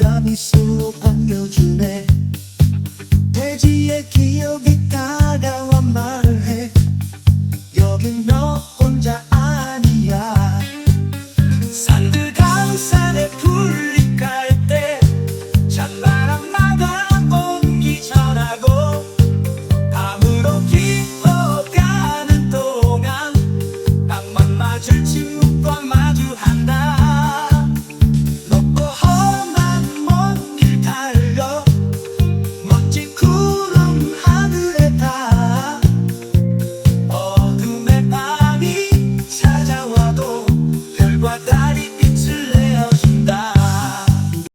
바다가 미소로 반겨주네. 돼지의 기억이 따라와 말을 해. 여긴 너 혼자 아니야. 산들강 산에 풀이 깔때 찬바람마다 온기 전하고 밤으로 깊어가는 동안 밤만 마주치고 마주하